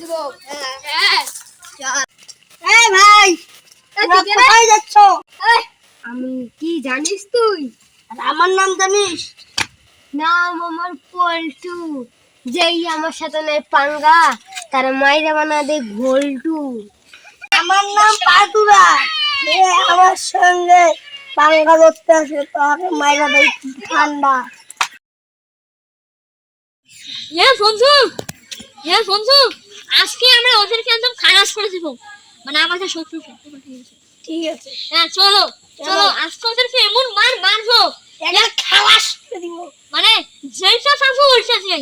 দিব হ্যাঁ হ্যাঁ চল এই ভাই কোথায় যাচ্ছ? আমি কি জানিস তুই? আর আমার নাম জানিস? নাম আমার পল্টু। যেই আমার সাথে নেই পাঙ্গা তার মাইরা বানা দে ঘোলটু। আমার নাম পাদুরা যে আমার সঙ্গে পাঙ্গা ধরতে আসে তাকে মাইরা দেয় ঠান্ডা। এ বন্ধু এ বন্ধু আজকে আমরা ওদেরকে একদম খালাস করে দিব। মানে আমাদের শত্রু ঠিক আছে। হ্যাঁ চলো চলো আজকে ওদেরকে এমন মার মারবো খালাস করে দিব। মানে যেইটা পাবো ওইটা দিয়ে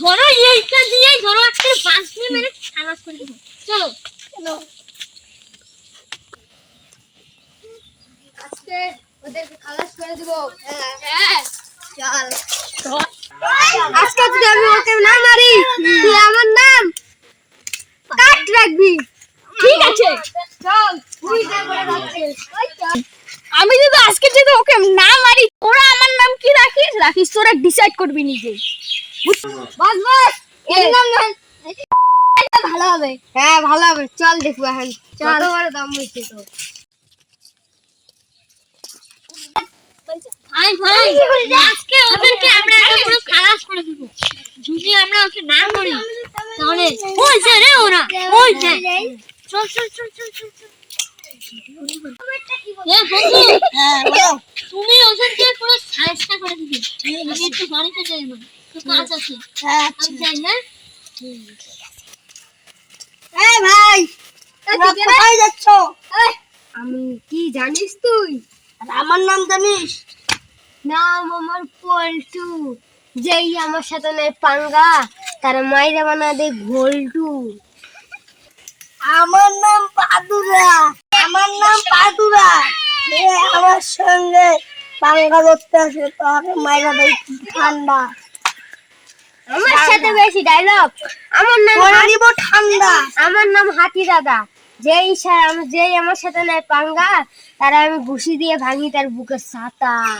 ধরো এইটা দিয়ে ধরো একটা বাঁশ দিয়ে মেরে খালাস করে দিব। চলো। চলো। আজকে ওদেরকে খালাস করে দিব। হ্যাঁ। হ্যাঁ। চল। আজকে যদি আমি ওকে না মারি তুই আমার রাখবি। ঠিক আছে। চল আমি যদি আজকে যদি ওকে না মারি তোরা আমার নাম কি রাখিস? রাখিস তোরা ডিসাইড করবি নিজে। বাস বাসের নাম না ভালো হবে। হ্যাঁ ভালো হবে। চল দেখব এখন। কত বড় দাম হয়েছে তো। আজকে ওদেরকে আমরা একদম পুরো খালাস করে দিব যদি আমরা ওকে না করি তাহলে ওই যে রে তুমি পুরো করে দিবি আমি একটু বাড়িতে যাই না কাজ আছে। আমি যাই যাচ্ছ আমি কি জানিস তুই? আমার নাম জানিস? নাম আমার পল্টু। যেই আমার সাথে নেই পাঙ্গা, তার মাইরা বানা দে ঘোলটু। আমার নাম পাদুরা। আমার নাম পাদুরা। আমার সঙ্গে পাঙ্গা ধরতে আসে তাকে মাইরা দেয় ঠান্ডা। আমার সাথে বেশি ডায়লগ আমার নাম করে দিব ঠান্ডা। আমার নাম হাতি দাদা। যেই আম- যেই আমার সাথে নেয় পাঙ্গা তারা আমি ঘুষি দিয়ে ভাঙি তার বুকের ছাতা।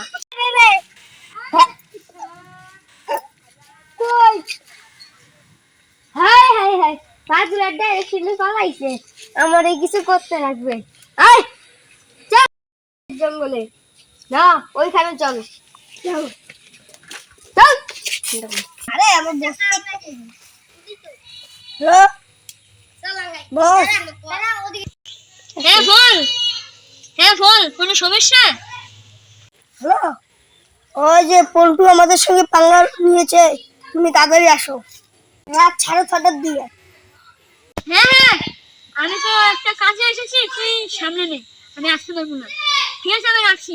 হাই পাঁচ মিনিট ডাইরেকশনে পালাইছে। আমার এই কিছু করতে লাগবে। আয় চল জঙ্গলে। না ওইখানে চল। চল। আরে আমার বসতে হ্যালো হ্যাঁ বল। হ্যাঁ কোনো সমস্যা? হ্যালো ওই যে পল্টু আমাদের সঙ্গে পাঙ্গা নিয়েছে তুমি তাড়াতাড়ি আসো। রাত সাড়ে ছটার দিকে। হ্যাঁ হ্যাঁ। আমি তো একটা কাজে এসেছি, তুই সামনে নে। আমি আসতে পারব না। ঠিক আছে, আমি রাখছি।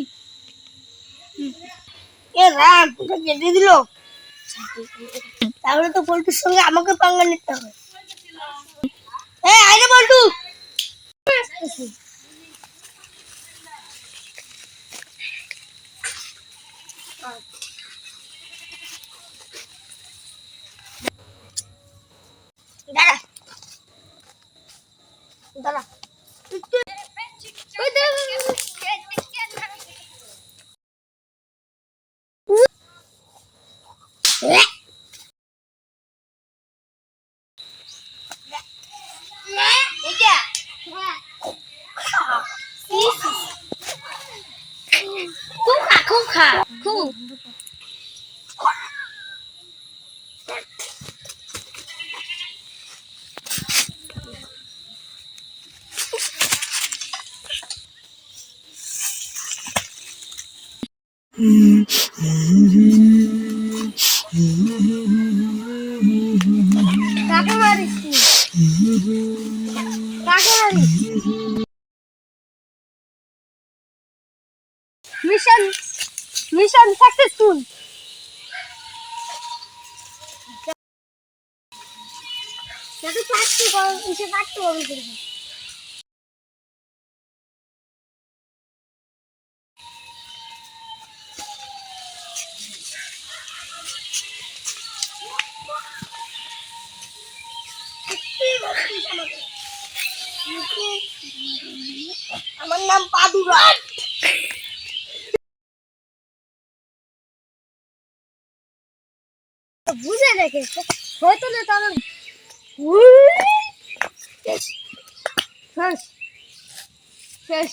এ রাত ওটা কেটে দিল। তাহলে তো পল্টুর সঙ্গে আমাকে পাঙ্গা নিতে হবে। এই আইরে পল্টু। দাঁড়া দাঁড়া। খুব খা খুব খা খুব। কাকে মারিস কাকে মারিস? মিশন মিশন সাকসেসফুল যাতে চারটি এসে কাটতে হবে কিন্তু। আমার নাম পাদু বুঝে দেখে হয়তো না তাদের শেষ শেষ।